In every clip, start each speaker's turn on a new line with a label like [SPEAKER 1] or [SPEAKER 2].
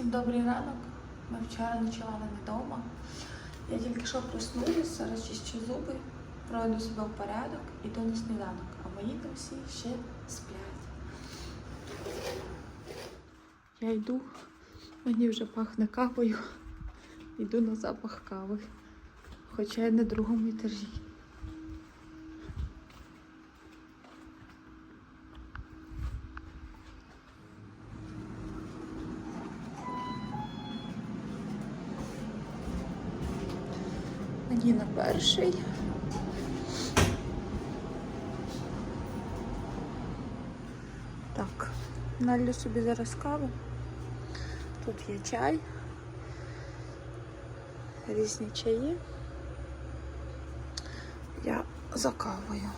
[SPEAKER 1] Всім добрий ранок. Ми вчора ночували не вдома. Я тільки що проснулася, зараз чищу зуби, проведу себе в порядок, іду на сніданок, а мої там всі ще сплять. Я йду, мені вже пахне кавою. Йду на запах кави. Хоча я на другому етажі. Мені на перший. Так, налью собі зараз каву. Тут є чай, різні чаї. Я за кавою.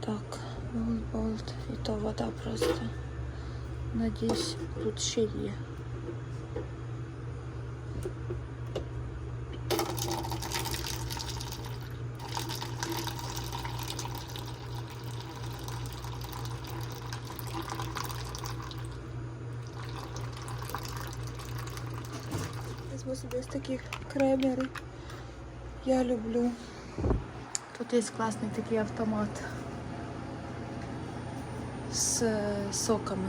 [SPEAKER 1] Так, болт. І то вода просто. Надіюсь, тут ще є. Візьму собі ось такі кремери. Я люблю. Тут є класний такий автомат з е, соками.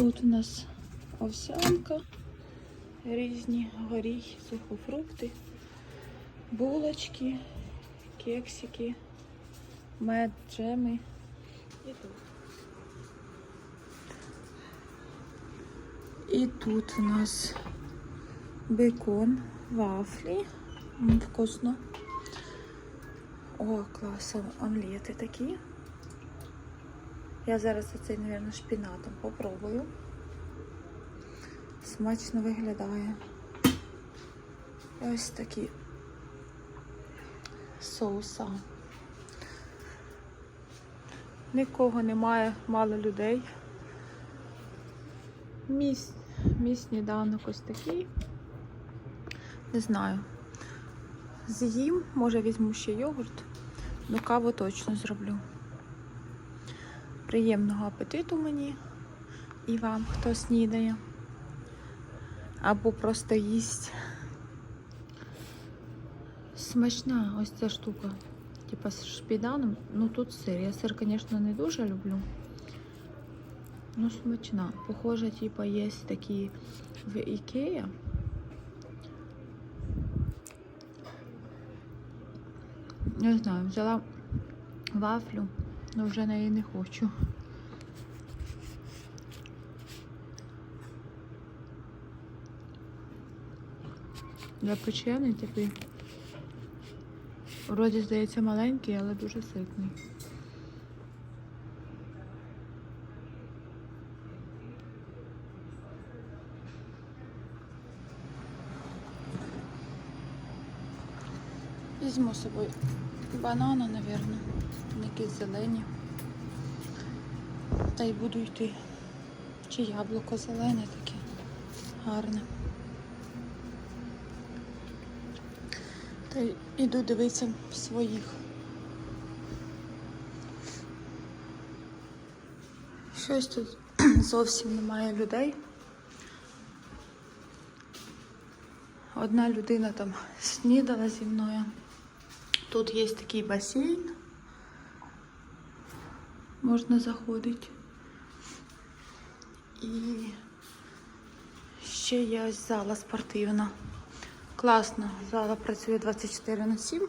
[SPEAKER 1] Тут у нас овсянка, різні горіхи, сухофрукти, булочки, кексики, мед, джеми. І тут. І тут у нас бекон, вафлі. Вкусно. О, клас, омлети такі. Я зараз оцей, мабуть, шпінатом попробую. Смачно виглядає. Ось такі соуса. Нікого немає, мало людей. Мій, мій сніданок ось такий. Не знаю. З'їм, може візьму ще йогурт, ну каву точно зроблю. Приємного апетиту мені і вам, хто снідає. Або просто їсть. Смачна ось ця штука. Типа з шпіданом. Ну тут сир. Я сир, звісно, не дуже люблю. Ну, смачна. Похоже, типа, є такі в Ікея. Не знаю, взяла вафлю. Ну, вже неї не хочу. Запечений такий. Вроді, здається, маленький, але дуже ситний. Візьму з собою банана, напевно, якісь зелені. Та й буду йти. Чи яблуко зелене таке гарне. Та й іду дивитися своїх. Щось тут зовсім немає людей. Одна людина там снідала зі мною. Тут є такий басейн. Можна заходити. І ще є ось зала спортивна. Класно. Зала працює 24 на 7.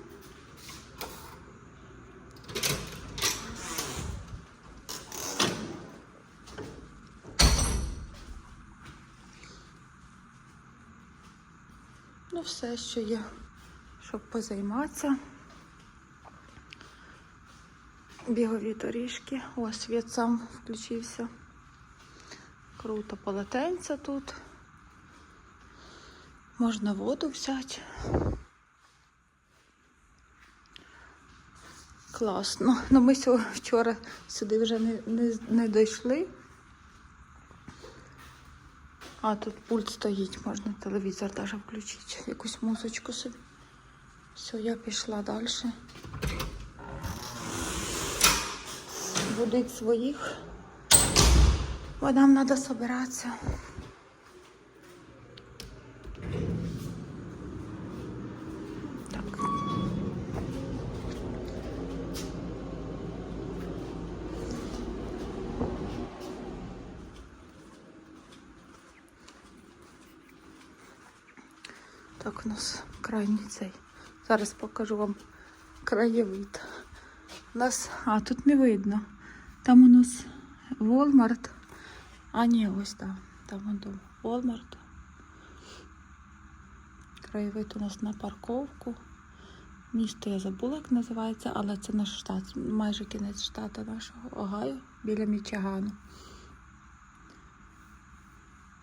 [SPEAKER 1] Ну, все, що є, щоб позайматися. Бігові доріжки. О, світ сам включився. Круто полотенця тут. Можна воду взяти. класно. Ну ми вчора сюди вже не, не, не дійшли. А тут пульт стоїть, можна телевізор навіть включити, якусь музичку собі. Все, я пішла далі. Будить своїх. Бо нам треба збиратися. Так. У нас крайній цей. Зараз покажу вам краєвид. У нас, а тут не видно. Там у нас Walmart. А ні, ось там. Там вон дом. Walmart. Краєвид у нас на парковку. Місто я забула, як називається, але це наш штат, майже кінець штату нашого Огайо, біля Мічигану.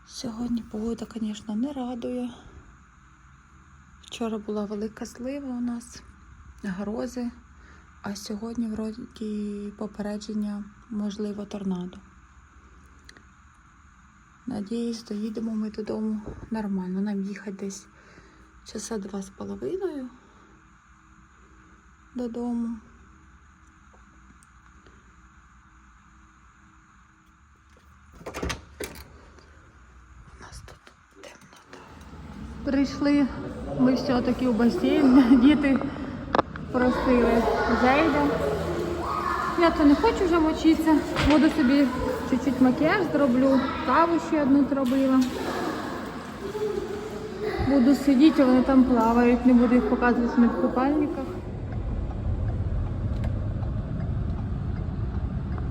[SPEAKER 1] Сьогодні погода, звісно, не радує. Вчора була велика злива у нас, грози, а сьогодні вроді попередження можливо торнадо. Надіюсь, доїдемо ми додому нормально. Нам їхати десь часа два з половиною додому. У нас тут темнота. Прийшли ми все-таки в басейн. Діти просили зайдемо. Я то не хочу вже мочитися. Буду собі чуть-чуть макіяж зроблю, каву ще одну зробила. Буду сидіти, вони там плавають, не буду їх показувати в купальниках.